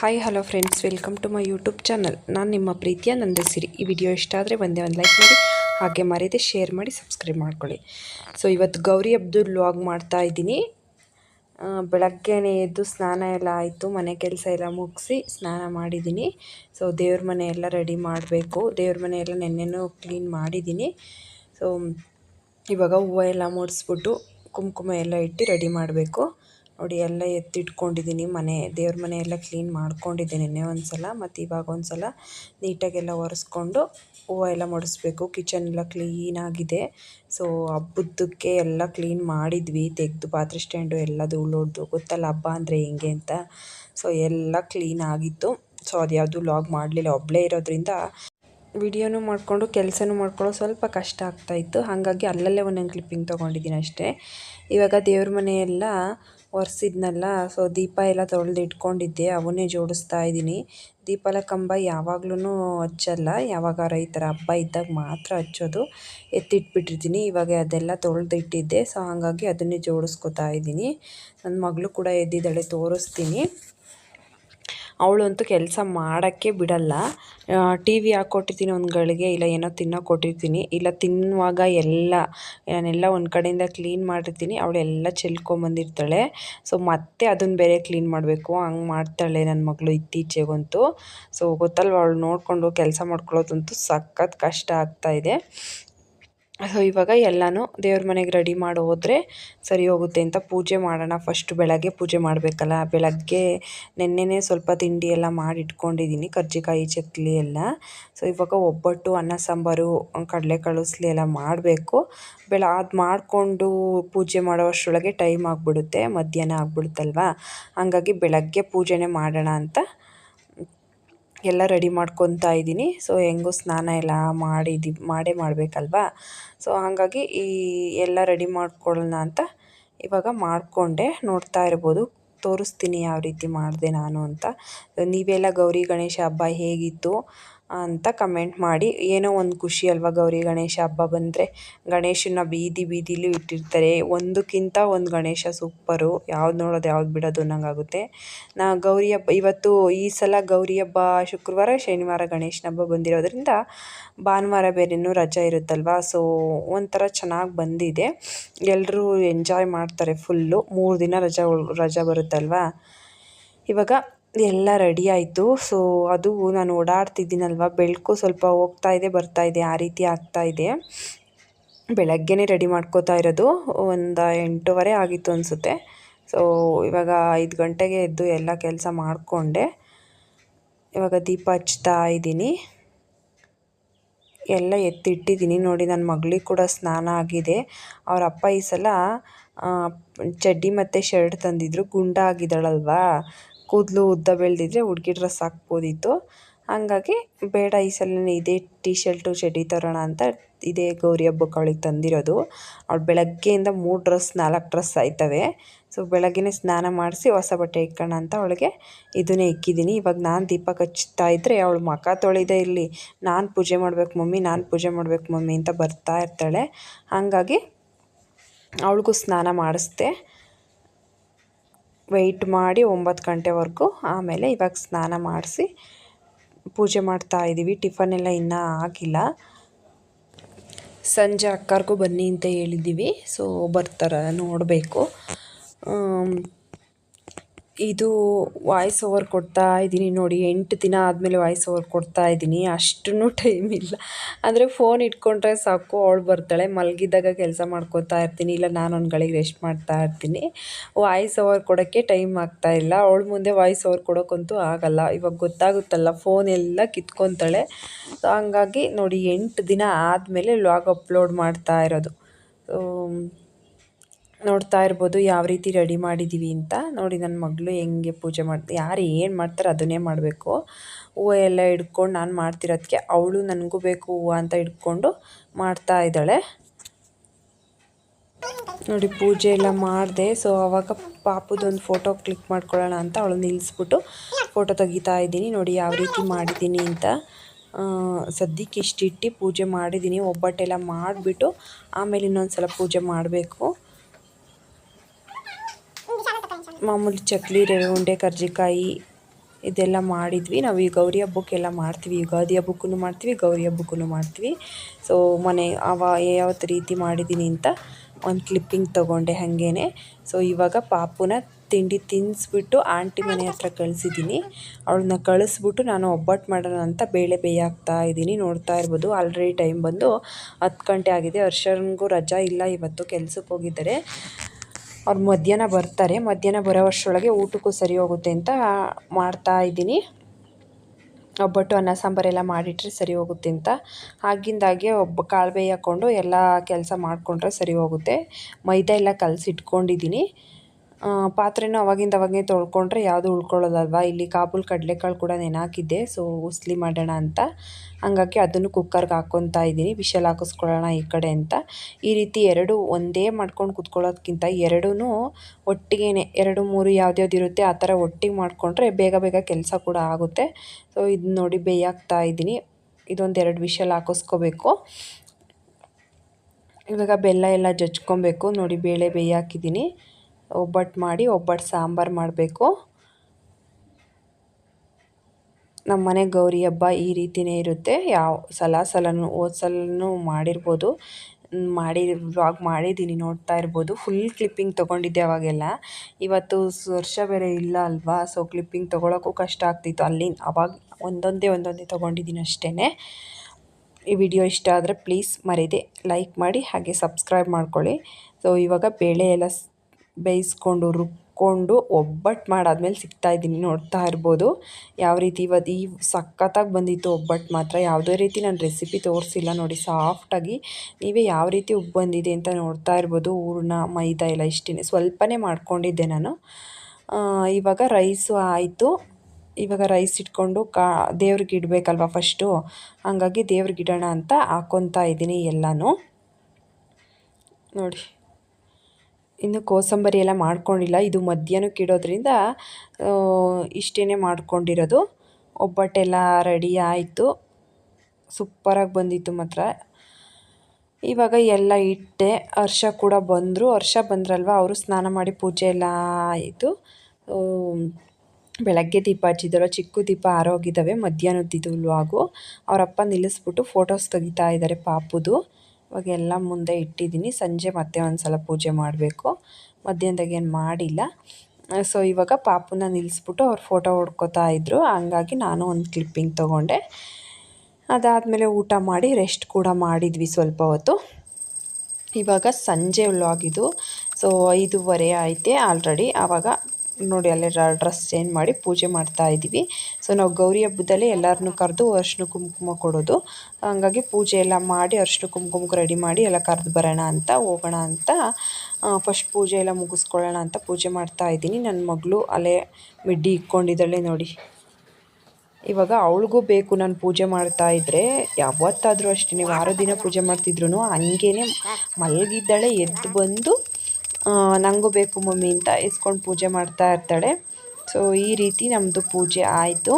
Hi hello friends welcome to my YouTube channel ನಾನು ನಿಮ್ಮ ಪ್ರೀತಿಯ ನಂದಸಿರಿ. ಈ ವಿಡಿಯೋ ಇಷ್ಟ ಆದರೆ ಒಂದೇ ಒಂದು ಲೈಕ್ ಮಾಡಿ, ಹಾಗೆ ಮರೆಯದೆ ಶೇರ್ ಮಾಡಿ ಸಬ್ಸ್ಕ್ರೈಬ್ ಮಾಡ್ಕೊಳ್ಳಿ. ಸೊ ಇವತ್ತು ಗೌರಿ ಅಬ್ದುಲ್ ವ್ಲಾಗ್ ಮಾಡ್ತಾ ಇದ್ದೀನಿ. ಬೆಳಗ್ಗೆನೇ ಎದ್ದು ಸ್ನಾನ ಎಲ್ಲ ಆಯಿತು, ಮನೆ ಕೆಲಸ ಎಲ್ಲ ಮುಗಿಸಿ ಸ್ನಾನ ಮಾಡಿದ್ದೀನಿ. ಸೊ ದೇವ್ರ ಮನೆ ಎಲ್ಲ ರೆಡಿ ಮಾಡಬೇಕು. ದೇವ್ರ ಮನೆ ಎಲ್ಲ ನೆನ್ನೆನೂ ಕ್ಲೀನ್ ಮಾಡಿದ್ದೀನಿ. ಸೊ ಇವಾಗ ಹೂವು ಎಲ್ಲ ಮುಡಿಸ್ಬಿಟ್ಟು ಕುಂಕುಮ ಎಲ್ಲ ಇಟ್ಟು ರೆಡಿ ಮಾಡಬೇಕು. ನೋಡಿ, ಎಲ್ಲ ಎತ್ತಿಟ್ಕೊಂಡಿದ್ದೀನಿ ಮನೆ, ದೇವ್ರ ಮನೆ ಎಲ್ಲ ಕ್ಲೀನ್ ಮಾಡ್ಕೊಂಡಿದ್ದೀನಿ ನಿನ್ನೆ ಒಂದು ಸಲ ಮತ್ತು ಇವಾಗ ಒಂದು ಸಲ ನೀಟಾಗೆಲ್ಲ ಒರೆಸ್ಕೊಂಡು ಹೂವು ಎಲ್ಲ ಮಡಿಸ್ಬೇಕು. ಕಿಚನ್ ಎಲ್ಲ ಕ್ಲೀನಾಗಿದೆ ಸೊ ಹಬ್ಬದಕ್ಕೆ ಎಲ್ಲ ಕ್ಲೀನ್ ಮಾಡಿದ್ವಿ. ತೆಗೆದು ಪಾತ್ರೆ ಸ್ಟ್ಯಾಂಡು ಎಲ್ಲ ಧೂಳೋಡ್ದು ಗೊತ್ತಲ್ಲ ಹಬ್ಬ ಅಂದರೆ ಹೆಂಗೆ ಅಂತ. ಸೊ ಎಲ್ಲ ಕ್ಲೀನ್ ಆಗಿತ್ತು. ಸೊ ಅದು ಯಾವುದು ಲಾಗ್ ಮಾಡಲಿಲ್ಲ. ಒಬ್ಬಳೇ ಇರೋದ್ರಿಂದ ವಿಡಿಯೋನು ಮಾಡಿಕೊಂಡು, ಕೆಲಸನೂ ಮಾಡ್ಕೊಳ್ಳೋ ಸ್ವಲ್ಪ ಕಷ್ಟ ಆಗ್ತಾಯಿತ್ತು ಹಾಗಾಗಿ ಅಲ್ಲಲ್ಲೇ ಒಂದೊಂದು ಕ್ಲಿಪ್ಪಿಂಗ್ ತೊಗೊಂಡಿದ್ದೀನಿ ಅಷ್ಟೇ. ಇವಾಗ ದೇವ್ರ ಮನೆ ಎಲ್ಲ ಒರೆಸಿದ್ನಲ್ಲ ಸೊ ದೀಪ ಎಲ್ಲ ತೊಳೆದು ಇಟ್ಕೊಂಡಿದ್ದೆ, ಅವನ್ನೇ ಜೋಡಿಸ್ತಾ ಇದ್ದೀನಿ. ದೀಪಲ ಕಂಬ ಯಾವಾಗ್ಲೂ ಹಚ್ಚಲ್ಲ, ಯಾವಾಗ ರೈತರ ಹಬ್ಬ ಇದ್ದಾಗ ಮಾತ್ರ ಹಚ್ಚೋದು. ಎತ್ತಿಟ್ಬಿಟ್ಟಿರ್ತೀನಿ, ಇವಾಗ ಅದೆಲ್ಲ ತೊಳೆದು ಇಟ್ಟಿದ್ದೆ ಸೊ ಹಾಗಾಗಿ ಅದನ್ನೇ ಜೋಡಿಸ್ಕೊತಾ ಇದ್ದೀನಿ. ನನ್ನ ಮಗಳು ಕೂಡ ಎದ್ದಿದ್ದಾಳೆ, ತೋರಿಸ್ತೀನಿ. ಅವಳಂತೂ ಕೆಲಸ ಮಾಡೋಕ್ಕೆ ಬಿಡಲ್ಲ. ಟಿ ವಿ ಹಾಕ್ಕೊಟ್ಟಿರ್ತೀನಿ ಒಂದು ಗಳಿಗೆ, ಇಲ್ಲ ಏನೋ ತಿನ್ನೋ ಕೊಟ್ಟಿರ್ತೀನಿ. ಇಲ್ಲ ತಿನ್ನುವಾಗ ಎಲ್ಲ ನಾನೆಲ್ಲ ಒಂದು ಕಡೆಯಿಂದ ಕ್ಲೀನ್ ಮಾಡಿರ್ತೀನಿ, ಅವಳೆಲ್ಲ ಚೆಲ್ಕೊಂಬಂದಿರ್ತಾಳೆ ಸೊ ಮತ್ತೆ ಅದನ್ನು ಬೇರೆ ಕ್ಲೀನ್ ಮಾಡಬೇಕು. ಹಂಗೆ ಮಾಡ್ತಾಳೆ ನನ್ನ ಮಗಳು ಇತ್ತೀಚೆಗಂತೂ. ಸೊ ಗೊತ್ತಲ್ವ, ಅವಳು ನೋಡಿಕೊಂಡು ಕೆಲಸ ಮಾಡ್ಕೊಳ್ಳೋದಂತೂ ಸಖತ್ ಕಷ್ಟ ಆಗ್ತಾಯಿದೆ ಸೊ, ಇವಾಗ ಎಲ್ಲನೂ ದೇವ್ರ ಮನೆಗೆ ರೆಡಿ ಮಾಡಿ ಹೋದರೆ ಸರಿ ಹೋಗುತ್ತೆ ಅಂತ ಪೂಜೆ ಮಾಡೋಣ. ಫಸ್ಟ್ ಬೆಳಗ್ಗೆ ಪೂಜೆ ಮಾಡಬೇಕಲ್ಲ, ಬೆಳಗ್ಗೆ ನೆನ್ನೆನೇ ಸ್ವಲ್ಪ ತಿಂಡಿ ಎಲ್ಲ ಮಾಡಿ ಇಟ್ಕೊಂಡಿದ್ದೀನಿ ಕರ್ಜಿಕಾಯಿ, ಚಕ್ಲಿ ಎಲ್ಲ. ಸೊ, ಇವಾಗ ಒಬ್ಬಟ್ಟು, ಅನ್ನ, ಸಾಂಬಾರು ಕಡಲೆ ಉಸ್ಲಿ ಎಲ್ಲ ಮಾಡಬೇಕು. ಬೆಳ, ಅದು ಮಾಡಿಕೊಂಡು ಪೂಜೆ ಮಾಡೋ ಅಷ್ಟರೊಳಗೆ ಟೈಮ್ ಆಗಿಬಿಡುತ್ತೆ, ಮಧ್ಯಾಹ್ನ ಆಗಿಬಿಡುತ್ತಲ್ವಾ? ಹಾಗಾಗಿ ಬೆಳಗ್ಗೆ ಪೂಜೆನೇ ಮಾಡೋಣ ಅಂತ ಎಲ್ಲ ರೆಡಿ ಮಾಡ್ಕೊತಾ ಇದ್ದೀನಿ. ಸೊ ಹೆಂಗೂ ಸ್ನಾನ ಎಲ್ಲ ಮಾಡಿದ್ದು ಮಾಡೇ ಮಾಡಬೇಕಲ್ವಾ? ಸೊ ಹಾಗಾಗಿ ಈ ಎಲ್ಲ ರೆಡಿ ಮಾಡ್ಕೊಳ್ಳೋಣ ಅಂತ ಇವಾಗ ಮಾಡಿಕೊಂಡೆ. ನೋಡ್ತಾ ಇರ್ಬೋದು. ತೋರಿಸ್ತೀನಿ ಯಾವ ರೀತಿ ಮಾಡಿದೆ ನಾನು ಅಂತ. ನೀವೆಲ್ಲ ಗೌರಿ ಗಣೇಶ ಹಬ್ಬ ಹೇಗಿತ್ತು? ಅಂತ ಕಮೆಂಟ್ ಮಾಡಿ, ಏನೋ ಒಂದು ಖುಷಿ ಅಲ್ವಾ ಗೌರಿ ಗಣೇಶ ಹಬ್ಬ ಬಂದರೆ? ಗಣೇಶನ ಬೀದಿ ಬೀದಿಲಿ ಇಟ್ಟಿರ್ತಾರೆ. ಒಂದಕ್ಕಿಂತ ಒಂದು ಗಣೇಶ ಸೂಪರು ಯಾವ್ದು ನೋಡೋದು ಯಾವ್ದು ಬಿಡೋದು ಅನ್ನಂಗಾಗುತ್ತೆ. ನಾ ಗೌರಿ ಹಬ್ಬ, ಇವತ್ತು ಈ ಸಲ ಗೌರಿ ಹಬ್ಬ ಶುಕ್ರವಾರ, ಶನಿವಾರ ಗಣೇಶನ ಹಬ್ಬ ಬಂದಿರೋದ್ರಿಂದ ಭಾನುವಾರ ಬೇರೆನೂ ರಜೆ ಇರುತ್ತಲ್ವಾ? ಸೊ ಒಂಥರ ಚೆನ್ನಾಗಿ ಬಂದಿದೆ. ಎಲ್ಲರೂ ಎಂಜಾಯ್ ಮಾಡ್ತಾರೆ ಫುಲ್ಲು ಮೂರು ದಿನ ರಜಾ ರಜಾ ಬರುತ್ತಲ್ವಾ? ಇವಾಗ ಎಲ್ಲ ರೆಡಿ ಆಯಿತು. ಸೊ ಅದು ನಾನು ಓಡಾಡ್ತಿದ್ದೀನಲ್ವ? ಬೆಳಕು ಸ್ವಲ್ಪ ಹೋಗ್ತಾ ಇದೆ, ಬರ್ತಾ ಇದೆ, ಆ ರೀತಿ ಆಗ್ತಾ ಇದೆ. ಬೆಳಗ್ಗೆನೇ ರೆಡಿ ಮಾಡ್ಕೋತಾ ಇರೋದು. ಒಂದು ಎಂಟೂವರೆ ಆಗಿತ್ತು ಅನಿಸುತ್ತೆ. ಸೊ ಇವಾಗ ಐದು ಗಂಟೆಗೆ ಎದ್ದು ಎಲ್ಲ ಕೆಲಸ ಮಾಡಿಕೊಂಡೆ. ಇವಾಗ ದೀಪ ಹಚ್ತಾ ಇದ್ದೀನಿ. ಎಲ್ಲ ಎತ್ತಿಟ್ಟಿದ್ದೀನಿ. ನೋಡಿ ನನ್ನ ಮಗಳಿಗೆ ಕೂಡ ಸ್ನಾನ ಆಗಿದೆ. ಅವ್ರ ಅಪ್ಪ ಈ ಸಲ ಚಡ್ಡಿ ಮತ್ತು ಶರ್ಟ್ ತಂದಿದ್ರು. ಗುಂಡ ಆಗಿದ್ದಾಳಲ್ವಾ? ಕೂದಲು ಉದ್ದ ಬೆಳೆದಿದ್ರೆ ಹುಡುಗಿ ಡ್ರೆಸ್ ಹಾಕ್ಬೋದಿತ್ತು. ಹಾಗಾಗಿ ಬೇಡ, ಈ ಸಲ ಇದೇ ಟೀ ಶರ್ಟು ಚಡ್ಡಿ ತರೋಣ ಅಂತ ಇದೇ ಗೌರಿ ಹಬ್ಬಕ್ಕೆ ಅವಳಿಗೆ ತಂದಿರೋದು. ಅವಳು ಬೆಳಗ್ಗೆಯಿಂದ ಮೂರು ಡ್ರೆಸ್ ನಾಲ್ಕು ಡ್ರೆಸ್ ಆಯ್ತವೆ. ಸೊ ಬೆಳಗ್ಗೆನೇ ಸ್ನಾನ ಮಾಡಿಸಿ ಹೊಸ ಬಟ್ಟೆ ಇಕ್ಕೋಣ ಅಂತ ಅವಳಿಗೆ ಇದನ್ನೇ ಇಕ್ಕಿದ್ದೀನಿ. ಇವಾಗ ನಾನು ದೀಪ ಕಚ್ತಾ ಇದ್ದರೆ ಅವಳು ಮಖ ತೊಳಿದೆ ಇರಲಿ. ನಾನು ಪೂಜೆ ಮಾಡಬೇಕು ಮಮ್ಮಿ, ನಾನು ಪೂಜೆ ಮಾಡಬೇಕು ಮಮ್ಮಿ ಅಂತ ಬರ್ತಾ ಇರ್ತಾಳೆ. ಹಾಗಾಗಿ ಅವಳಿಗೂ ಸ್ನಾನ ಮಾಡಿಸ್ದೆ. ವೆಯ್ಟ್ ಮಾಡಿ ಒಂಬತ್ತು ಗಂಟೆವರೆಗೂ ಆಮೇಲೆ ಇವಾಗ ಸ್ನಾನ ಮಾಡಿಸಿ ಪೂಜೆ ಮಾಡ್ತಾ ಇದ್ದೀವಿ. ಟಿಫನ್ ಎಲ್ಲ ಇನ್ನೂ ಆಗಿಲ್ಲ. ಸಂಜೆ ಅಕ್ಕಾರ್ಗೂ ಬನ್ನಿ ಅಂತ ಹೇಳಿದ್ದೀವಿ. ಸೊ ಬರ್ತಾರೆ, ನೋಡಬೇಕು. ಇದು ವಾಯ್ಸ್ ಓವರ್ ಕೊಡ್ತಾ ಇದ್ದೀನಿ ನೋಡಿ, ಎಂಟು ದಿನ ಆದಮೇಲೆ ವಾಯ್ಸ್ ಓವರ್ ಕೊಡ್ತಾ ಇದ್ದೀನಿ ಅಷ್ಟೂ ಟೈಮ್ ಇಲ್ಲ. ಅಂದರೆ ಫೋನ್ ಇಟ್ಕೊಂಡ್ರೆ ಸಾಕು, ಅವಳು ಬರ್ತಾಳೆ ಮಲಗಿದ್ದಾಗ ಕೆಲಸ ಮಾಡ್ಕೊತಾ ಇರ್ತೀನಿ, ಇಲ್ಲ ನಾನು ಗಳಿಗೆ ರೆಸ್ಟ್ ಮಾಡ್ತಾ ಇರ್ತೀನಿ. ವಾಯ್ಸ್ ಓವರ್ ಕೊಡೋಕ್ಕೆ ಟೈಮ್ ಆಗ್ತಾ ಇಲ್ಲ, ಅವಳು ಮುಂದೆ ವಾಯ್ಸ್ ಓವರ್ ಕೊಡೋಕ್ಕಂತೂ ಆಗಲ್ಲ. ಇವಾಗ ಗೊತ್ತಾಗುತ್ತಲ್ಲ ಫೋನ್ ಎಲ್ಲ ಕಿತ್ಕೊತಾಳೆ. ಸೊ ಹಂಗಾಗಿ ನೋಡಿ, ಎಂಟು ದಿನ ಆದಮೇಲೆ ಲಾಗ್ ಅಪ್ಲೋಡ್ ಮಾಡ್ತಾ ಇರೋದು. ನೋಡ್ತಾ ಇರ್ಬೋದು, ಯಾವ ರೀತಿ ರೆಡಿ ಮಾಡಿದ್ದೀವಿ ಅಂತ. ನೋಡಿ ನನ್ನ ಮಗಳು ಹೆಂಗೆ ಪೂಜೆ ಮಾಡ್ತಾ ಯಾರು ಏನು ಮಾಡ್ತಾರೆ ಅದನ್ನೇ ಮಾಡಬೇಕು. ಹೂವು ಎಲ್ಲ ಹಿಡ್ಕೊಂಡು ನಾನು ಮಾಡ್ತಿರೋದಕ್ಕೆ ಅವಳು ನನಗೂ ಬೇಕು ಹೂವು ಅಂತ ಹಿಡ್ಕೊಂಡು ಮಾಡ್ತಾ ಇದ್ದಾಳೆ. ನೋಡಿ, ಪೂಜೆ ಎಲ್ಲ ಮಾಡಿದೆ. ಸೊ, ಅವಾಗ ಪಾಪದೊಂದು ಫೋಟೋ ಕ್ಲಿಕ್ ಮಾಡ್ಕೊಳ್ಳೋಣ ಅಂತ ಅವಳು ನಿಲ್ಲಿಸ್ಬಿಟ್ಟು ಫೋಟೋ ತೆಗಿತಾ ಇದ್ದೀನಿ. ನೋಡಿ, ಯಾವ ರೀತಿ ಮಾಡಿದ್ದೀನಿ ಅಂತ. ಸದ್ಯಕ್ಕೆ ಇಷ್ಟಿಟ್ಟು ಪೂಜೆ ಮಾಡಿದ್ದೀನಿ. ಒಬ್ಬಟ್ಟೆಲ್ಲ ಮಾಡಿಬಿಟ್ಟು ಆಮೇಲೆ ಇನ್ನೊಂದು ಸಲ ಪೂಜೆ ಮಾಡಬೇಕು. ಮಾಮೂಲಿ ಚಕ್ಲಿ ರವೆ ಉಂಡೆ ಕರ್ಜಿಕಾಯಿ ಇದೆಲ್ಲ ಮಾಡಿದ್ವಿ. ನಾವು ಈ ಗೌರಿ ಹಬ್ಬಕ್ಕೆಲ್ಲ ಮಾಡ್ತೀವಿ. ಯುಗಾದಿ ಹಬ್ಬಕ್ಕೂ ಮಾಡ್ತೀವಿ, ಗೌರಿ ಹಬ್ಬಕ್ಕೂ ಮಾಡ್ತೀವಿ. ಸೊ ಮನೆ ಅವ ಯಾವತ್ತು ರೀತಿ ಮಾಡಿದ್ದೀನಿ ಅಂತ ಒಂದು ಕ್ಲಿಪ್ಪಿಂಗ್ ತೊಗೊಂಡೆ ಹಾಗೇ ಸೊ ಇವಾಗ ಪಾಪುನ ತಿಂಡಿ ತಿನ್ನಿಸ್ಬಿಟ್ಟು ಆಂಟಿ ಮನೆ ಹತ್ರ ಕಳಿಸಿದ್ದೀನಿ ಅವಳನ್ನ ಕಳಿಸ್ಬಿಟ್ಟು ನಾನು ಒಬ್ಬಟ್ಟು ಮಾಡೋಣ ಅಂತ ಬೇಳೆ ಬೇಯಾಗ್ತಾ ಇದ್ದೀನಿ ನೋಡ್ತಾ ಇರ್ಬೋದು ಆಲ್ರೆಡಿ ಟೈಮ್ ಬಂದು ಹತ್ತು ಗಂಟೆ ಆಗಿದೆ. ಹರ್ಷನ್ಗೂ ರಜಾ ಇಲ್ಲ, ಇವತ್ತು ಕೆಲಸಕ್ಕೆ ಹೋಗಿದ್ದಾರೆ. ಅವ್ರು ಮಧ್ಯಾಹ್ನ ಬರ್ತಾರೆ. ಮಧ್ಯಾಹ್ನ ಬರೋ ವರ್ಷದೊಳಗೆ ಊಟಕ್ಕೂ ಸರಿ ಹೋಗುತ್ತೆ ಅಂತ ಮಾಡ್ತಾ ಇದ್ದೀನಿ. ಒಬ್ಬಟ್ಟು ಅನ್ನ ಸಾಂಬಾರೆಲ್ಲ ಮಾಡಿಟ್ರೆ ಸರಿ ಹೋಗುತ್ತೆ ಅಂತ. ಆಗಿಂದಾಗೆ ಒಬ್ಬ ಕಾಳು ಬೇಯಿ ಹಾಕ್ಕೊಂಡು ಎಲ್ಲ ಕೆಲಸ ಮಾಡಿಕೊಂಡ್ರೆ ಸರಿ ಹೋಗುತ್ತೆ. ಮೈದಾ ಎಲ್ಲ ಕಲಸಿಟ್ಕೊಂಡಿದ್ದೀನಿ. ಪಾತ್ರೆನ ಅವಾಗಿಂದ ಅವಾಗೇ ತೊಳ್ಕೊಂಡ್ರೆ ಯಾವುದು ಉಳ್ಕೊಳ್ಳೋದಲ್ವ? ಇಲ್ಲಿ ಕಾಬೂಲ್, ಕಡಲೆಕಾಳು ಕೂಡ ನೆನೆ ಸೊ ಉಸ್ಲಿ ಮಾಡೋಣ ಅಂತ. ಹಂಗಾಗಿ ಅದನ್ನು ಕುಕ್ಕರ್ಗೆ ಹಾಕ್ಕೊತಾ ಇದ್ದೀನಿ. ವಿಶಲ್ ಹಾಕಿಸ್ಕೊಳ್ಳೋಣ ಈ ಕಡೆ ಅಂತ. ಈ ರೀತಿ ಎರಡು ಒಂದೇ ಮಾಡ್ಕೊಂಡು ಕುತ್ಕೊಳ್ಳೋದ್ಕಿಂತ ಎರಡೂ ಒಟ್ಟಿಗೆ ಎರಡು ಮೂರು ಯಾವ್ದ್ಯಾವ್ದು ಇರುತ್ತೆ ಆ ಥರ ಒಟ್ಟಿಗೆ ಮಾಡಿಕೊಂಡ್ರೆ ಬೇಗ ಬೇಗ ಕೆಲಸ ಕೂಡ ಆಗುತ್ತೆ. ಸೊ ಇದು ನೋಡಿ ಬೇಯಾಗ್ತಾ ಇದ್ದೀನಿ. ಇದೊಂದು ಎರಡು ವಿಶಲ್ ಹಾಕಿಸ್ಕೋಬೇಕು. ಇವಾಗ ಬೆಲ್ಲ ಎಲ್ಲ ಜಜ್ಕೊಬೇಕು ನೋಡಿ, ಬೇಳೆ ಬೇಯಾಕಿದ್ದೀನಿ. ಒಬ್ಬಟ್ಟು ಮಾಡಿ ಒಬ್ಬಟ್ಟು ಸಾಂಬಾರು ಮಾಡಬೇಕು. ನಮ್ಮ ಮನೆ ಗೌರಿ ಹಬ್ಬ ಈ ರೀತಿಯೇ ಇರುತ್ತೆ. ಯಾವ ಸಲ ಸಲನು, ಹೋದ ಸಲನೂ ಮಾಡಿರ್ಬೋದು. ಮಾಡಿ ವ್ಲಾಗ್ ಮಾಡಿದ್ದೀನಿ, ನೋಡ್ತಾ ಇರ್ಬೋದು. ಫುಲ್ ಕ್ಲಿಪ್ಪಿಂಗ್ ತೊಗೊಂಡಿದ್ದೆ ಅವಾಗೆಲ್ಲ. ಇವತ್ತು ವರ್ಷ ಬೇರೆ ಇಲ್ಲ ಅಲ್ವಾ? ಸೊ ಕ್ಲಿಪ್ಪಿಂಗ್ ತೊಗೊಳಕ್ಕೂ ಕಷ್ಟ ಆಗ್ತಿತ್ತು. ಅಲ್ಲಿ, ಅವಾಗ ಒಂದೊಂದೇ ಒಂದೊಂದೇ ತೊಗೊಂಡಿದ್ದೀನಿ ಅಷ್ಟೇ ಈ ವಿಡಿಯೋ ಇಷ್ಟ ಆದರೆ ಪ್ಲೀಸ್ ಮರೀದೆ ಲೈಕ್ ಮಾಡಿ, ಹಾಗೆ ಸಬ್ಸ್ಕ್ರೈಬ್ ಮಾಡ್ಕೊಳ್ಳಿ. ಸೊ ಇವಾಗ ಬೇಳೆ ಎಲ್ಲ ಬೇಯಿಸ್ಕೊಂಡು ರುಬ್ಕೊಂಡು ಒಬ್ಬಟ್ಟು ಮಾಡಾದ್ಮೇಲೆ ಇದ್ದೀನಿ, ನೋಡ್ತಾ ಇರ್ಬೋದು. ಯಾವ ರೀತಿ ಇವತ್ತು ಈ ಸಖತ್ತಾಗಿ ಬಂದಿತ್ತು ಒಬ್ಬಟ್ಟು ಮಾತ್ರ. ಯಾವುದೇ ರೀತಿ ನಾನು ರೆಸಿಪಿ ತೋರಿಸಿಲ್ಲ ನೋಡಿ, ಸಾಫ್ಟಾಗಿ ನೀವೇ ಯಾವ ರೀತಿ ಉಬ್ಬು ಬಂದಿದೆ ಅಂತ ನೋಡ್ತಾ ಇರ್ಬೋದು. ಹೂರ್ಣ, ಮೈದಾ ಎಲ್ಲ ಇಷ್ಟೇ ಸ್ವಲ್ಪನೇ ಮಾಡ್ಕೊಂಡಿದ್ದೆ ನಾನು. ಇವಾಗ ರೈಸು ಆಯಿತು. ಇವಾಗ ರೈಸ್ ಇಟ್ಕೊಂಡು ಕಾ, ದೇವ್ರಿಗೆ ಇಡಬೇಕಲ್ವ ಫಸ್ಟು? ಹಾಗಾಗಿ ದೇವ್ರಿಗೆ ಇಡೋಣ ಅಂತ ಹಾಕ್ಕೊತಾ ಇದ್ದೀನಿ ಎಲ್ಲನೂ. ನೋಡಿ. ಇನ್ನು ಕೋಸಂಬರಿ ಎಲ್ಲ ಮಾಡ್ಕೊಂಡಿಲ್ಲ. ಇದು ಮಧ್ಯಾಹ್ನಕ್ಕೆ ಇಡೋದ್ರಿಂದ ಇಷ್ಟೇ ಮಾಡ್ಕೊಂಡಿರೋದು. ಒಬ್ಬಟ್ಟೆಲ್ಲ ರೆಡಿ ಆಯಿತು. ಸೂಪರಾಗಿ ಬಂದಿತ್ತು ಮಾತ್ರ. ಇವಾಗ ಎಲ್ಲ ಇಟ್ಟೆ. ಹರ್ಷ ಕೂಡ ಬಂದರು. ಹರ್ಷ ಬಂದ್ರಲ್ವ? ಅವರು ಸ್ನಾನ ಮಾಡಿ ಪೂಜೆ ಎಲ್ಲ ಆಯಿತು. ಬೆಳಗ್ಗೆ ದೀಪ ಹಚ್ಚಿದ್ರು. ಚಿಕ್ಕ ದೀಪ ಆರೋಗಿದ್ದಾವೆ. ಮಧ್ಯಾಹ್ನದ್ದಿದ್ದು ಹಾಗೂ ಅವರಪ್ಪ ನಿಲ್ಲಿಸ್ಬಿಟ್ಟು ಫೋಟೋಸ್ ತೆಗಿತಾ ಇದ್ದಾರೆ ಪಾಪುದು. ಇವಾಗ ಎಲ್ಲ ಮುಂದೆ ಇಟ್ಟಿದ್ದೀನಿ. ಸಂಜೆ ಮತ್ತೆ ಒಂದು ಸಲ ಪೂಜೆ ಮಾಡಬೇಕು. ಮಧ್ಯಾಹ್ನದಾಗ ಏನು ಮಾಡಿಲ್ಲ. ಸೊ ಇವಾಗ ಪಾಪುನ ನಿಲ್ಲಿಸ್ಬಿಟ್ಟು ಅವ್ರು ಫೋಟೋ ಹೊಡ್ಕೋತಾ ಇದ್ದರು ಹಂಗಾಗಿ ನಾನು ಒಂದು ಕ್ಲಿಪ್ಪಿಂಗ್ ತೊಗೊಂಡೆ. ಅದಾದಮೇಲೆ ಊಟ ಮಾಡಿ ರೆಸ್ಟ್ ಕೂಡ ಮಾಡಿದ್ವಿ ಸ್ವಲ್ಪ ಹೊತ್ತು. ಇವಾಗ ಸಂಜೆ ಉಳ್ಳಾಗಿದ್ದು ಸೊ ಐದೂವರೆ ಐತೆ ಆಲ್ರೆಡಿ ಆವಾಗ ನೋಡಿ ಅಲ್ಲೇ ಡ್ರೆಸ್ ಚೇಂಜ್ ಮಾಡಿ ಪೂಜೆ ಮಾಡ್ತಾ ಇದ್ದೀವಿ. ಸೊ ನಾವು ಗೌರಿ ಹಬ್ಬದಲ್ಲಿ ಎಲ್ಲರನ್ನೂ ಕರೆದು ಅರ್ಶಿನ ಕುಂಕುಮ ಕೊಡೋದು. ಹಂಗಾಗಿ ಪೂಜೆ ಎಲ್ಲ ಮಾಡಿ ಅರ್ಶಿನ ಕುಂಕುಮಕ್ಕೆ ರೆಡಿ ಮಾಡಿ ಎಲ್ಲ ಕರೆದು ಬರೋಣ ಅಂತ, ಹೋಗೋಣ ಅಂತ ಫಸ್ಟ್ ಪೂಜೆ ಎಲ್ಲ ಮುಗಿಸ್ಕೊಳ್ಳೋಣ ಅಂತ ಪೂಜೆ ಮಾಡ್ತಾ ಇದ್ದೀನಿ. ನನ್ನ ಮಗಳು ಅಲ್ಲೇ ಮಿಡ್ಡಿ ಇಕ್ಕೊಂಡಿದ್ದಾಳೆ ನೋಡಿ. ಇವಾಗ ಅವಳಿಗೂ ಬೇಕು ನಾನು ಪೂಜೆ ಮಾಡ್ತಾ ಇದ್ದರೆ ಯಾವತ್ತಾದರೂ ಅಷ್ಟೇ, ನೀವು ಆರು ದಿನ ಪೂಜೆ ಮಾಡ್ತಿದ್ರು ಹಂಗೇನೆ ಮಲಗಿದ್ದಾಳೆ, ಎದ್ದು ಬಂದು ನನಗೂ ಬೇಕು ಮಮ್ಮಿ ಅಂತ ಇಸ್ಕೊಂಡು ಪೂಜೆ ಮಾಡ್ತಾ ಇರ್ತಾಳೆ. ಸೊ ಈ ರೀತಿ ನಮ್ಮದು ಪೂಜೆ ಆಯಿತು.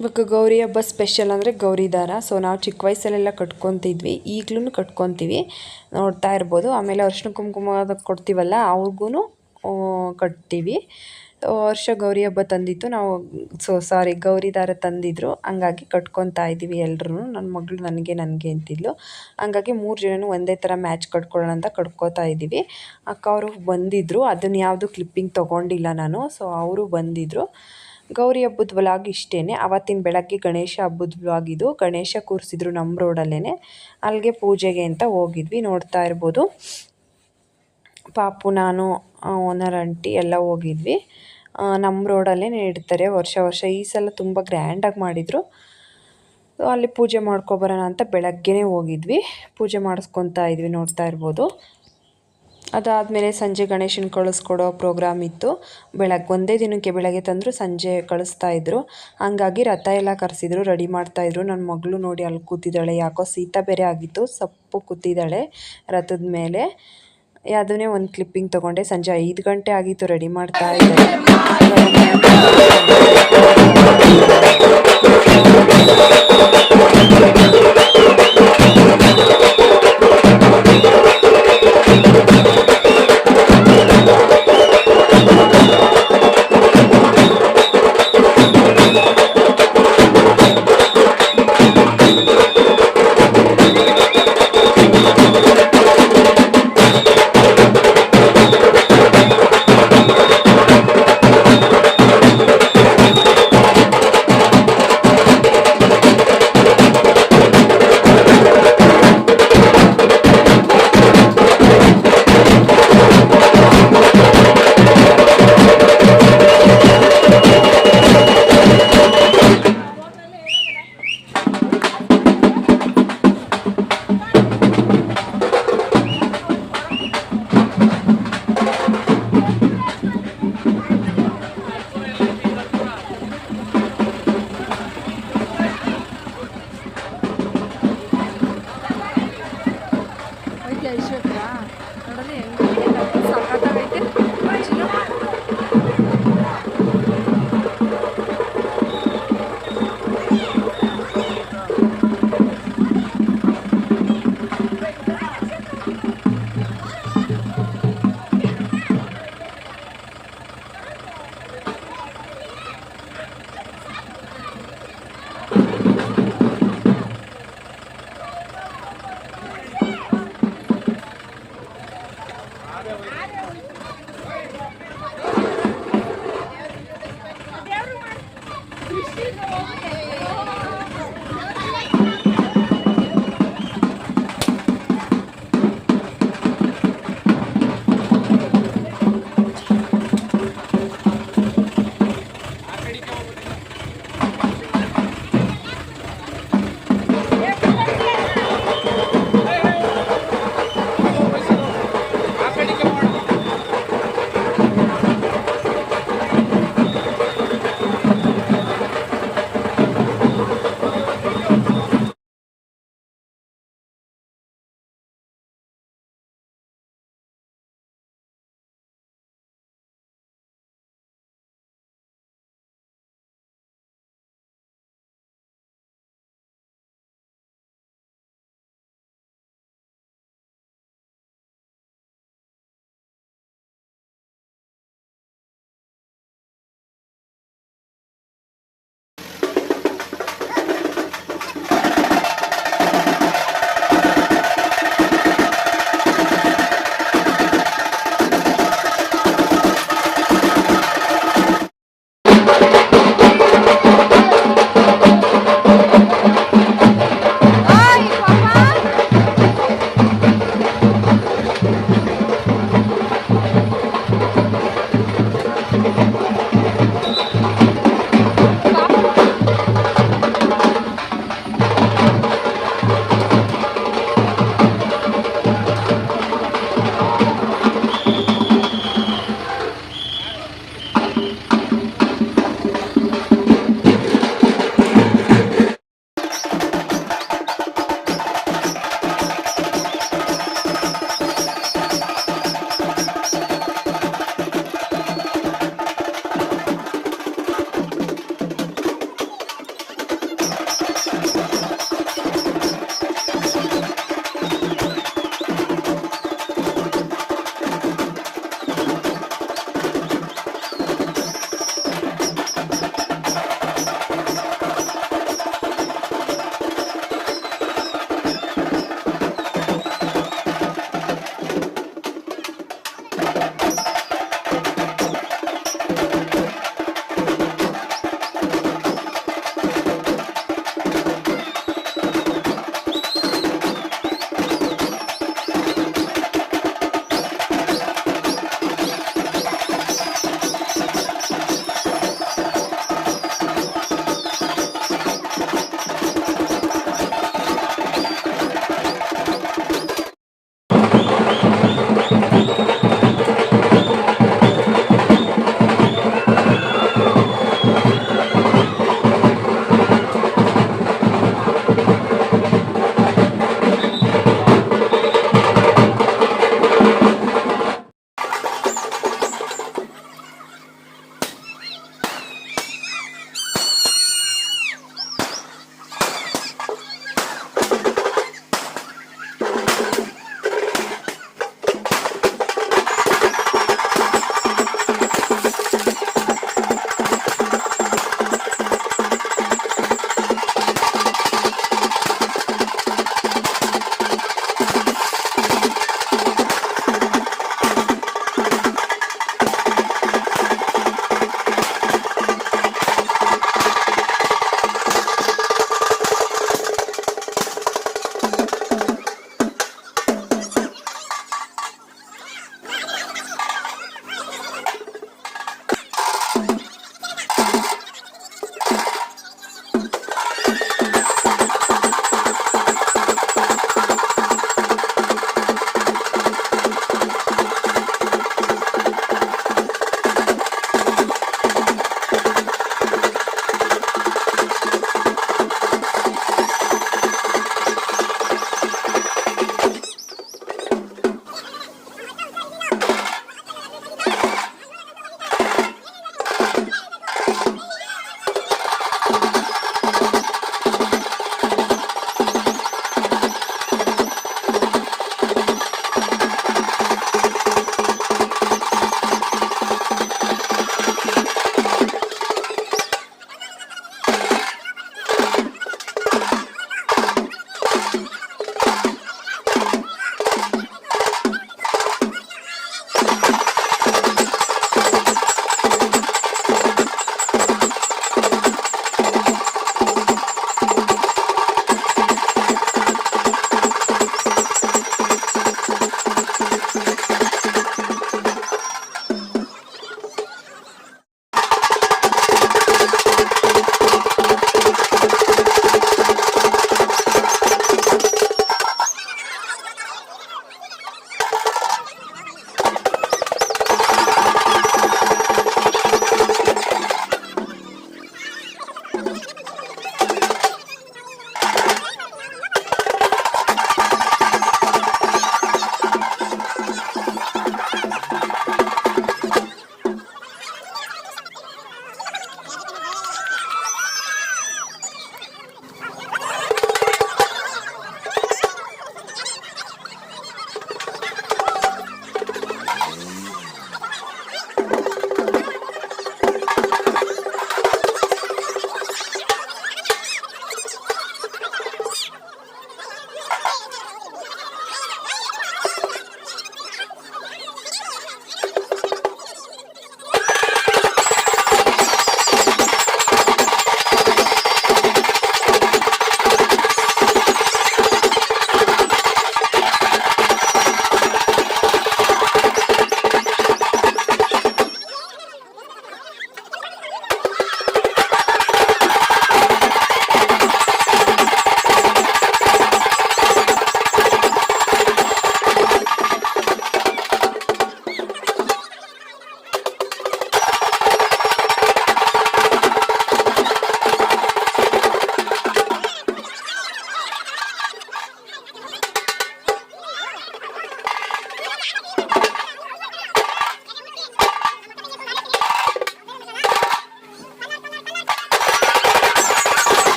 ಇವಾಗ ಗೌರಿ ಹಬ್ಬ ಸ್ಪೆಷಲ್ ಅಂದರೆ ಗೌರಿ ದಾರ. ಸೊ ನಾವು ಚಿಕ್ಕ ವಯಸ್ಸಲ್ಲೆಲ್ಲ ಕಟ್ಕೊತಿದ್ವಿ. ಈಗಲೂ ಕಟ್ಕೊತೀವಿ. ನೋಡ್ತಾ ಇರ್ಬೋದು. ಆಮೇಲೆ ಅರ್ಶಿನ ಕುಂಕುಮ ಕೊಡ್ತೀವಲ್ಲ ಅವ್ರಿಗೂ ಕಟ್ತೀವಿ. ವರ್ಷ ಗೌರಿ ಹಬ್ಬ ತಂದಿತ್ತು. ನಾವು ಸೊ ಸಾರಿ ಗೌರಿ ದಾರ ತಂದಿದ್ರು. ಹಂಗಾಗಿ ಕಟ್ಕೊತಾ ಇದ್ದೀವಿ ಎಲ್ಲರೂ ನನ್ನ ಮಗಳು ನನಗೆ ನನಗೆ ಅಂತಿದ್ಲು. ಹಂಗಾಗಿ ಮೂರು ಜನನು ಒಂದೇ ಥರ ಮ್ಯಾಚ್ ಕಟ್ಕೊಳ್ಳೋಣ ಅಂತ ಕಟ್ಕೋತಾ ಇದ್ದೀವಿ. ಅಕ್ಕ ಅವರು ಬಂದಿದ್ದರು ಅದನ್ನು ಯಾವುದು ಕ್ಲಿಪ್ಪಿಂಗ್ ತೊಗೊಂಡಿಲ್ಲ ನಾನು. ಸೊ ಅವರು ಬಂದಿದ್ದರು ಗೌರಿ ಹಬ್ಬದ ವ್ಲಾಗ್ ಇಷ್ಟೇ ಆವತ್ತಿನ ಬೆಳಗ್ಗೆ ಗಣೇಶ ಹಬ್ಬದ ವ್ಲಾಗ್ ಇದು. ಗಣೇಶ ಕೂರಿಸಿದ್ರು ನಮ್ಮ ರೋಡಲ್ಲೇ ಅಲ್ಲಿಗೆ ಪೂಜೆಗೆ ಅಂತ ಹೋಗಿದ್ವಿ. ನೋಡ್ತಾ ಇರ್ಬೋದು. ಪಾಪು, ನಾನು ಓನರ್ ಅಂಟಿ ಎಲ್ಲ ಹೋಗಿದ್ವಿ. ನಮ್ಮ ರೋಡಲ್ಲೇ ಇಡ್ತಾರೆ ವರ್ಷ ವರ್ಷ. ಈ ಸಲ ತುಂಬ ಗ್ರ್ಯಾಂಡಾಗಿ ಮಾಡಿದರು. ಅಲ್ಲಿ ಪೂಜೆ ಮಾಡ್ಕೊಬರೋಣ ಅಂತ ಬೆಳಗ್ಗೆನೇ ಹೋಗಿದ್ವಿ. ಪೂಜೆ ಮಾಡಿಸ್ಕೊತಾ ಇದ್ವಿ ನೋಡ್ತಾ ಇರ್ಬೋದು. ಅದಾದಮೇಲೆ ಸಂಜೆ ಗಣೇಶನ ಕಳಿಸ್ಕೊಡೋ ಪ್ರೋಗ್ರಾಮ್ ಇತ್ತು. ಬೆಳಗ್ಗೆ ಒಂದೇ ದಿನಕ್ಕೆ ಬೆಳಗ್ಗೆ ತಂದರು ಸಂಜೆ ಕಳಿಸ್ತಾ ಇದ್ರು. ಹಂಗಾಗಿ ರಥ ಎಲ್ಲ ಕರೆಸಿದ್ರು, ರೆಡಿ ಮಾಡ್ತಾ ಇದ್ರು. ನನ್ನ ಮಗಳು ನೋಡಿ ಅಲ್ಲಿ ಕೂತಿದ್ದಾಳೆ, ಯಾಕೋ ಶೀತ ಬೇರೆ ಆಗಿತ್ತು, ಸಪ್ಪು ಕೂತಿದ್ದಾಳೆ ರಥದ ಮೇಲೆ. ಅದನ್ನೇ ಒಂದು ಕ್ಲಿಪ್ಪಿಂಗ್ ತೊಗೊಂಡೆ. ಸಂಜೆ ಐದು ಗಂಟೆ ಆಗಿತ್ತು, ರೆಡಿ ಮಾಡ್ತಾ ಇದ್ದಾರೆ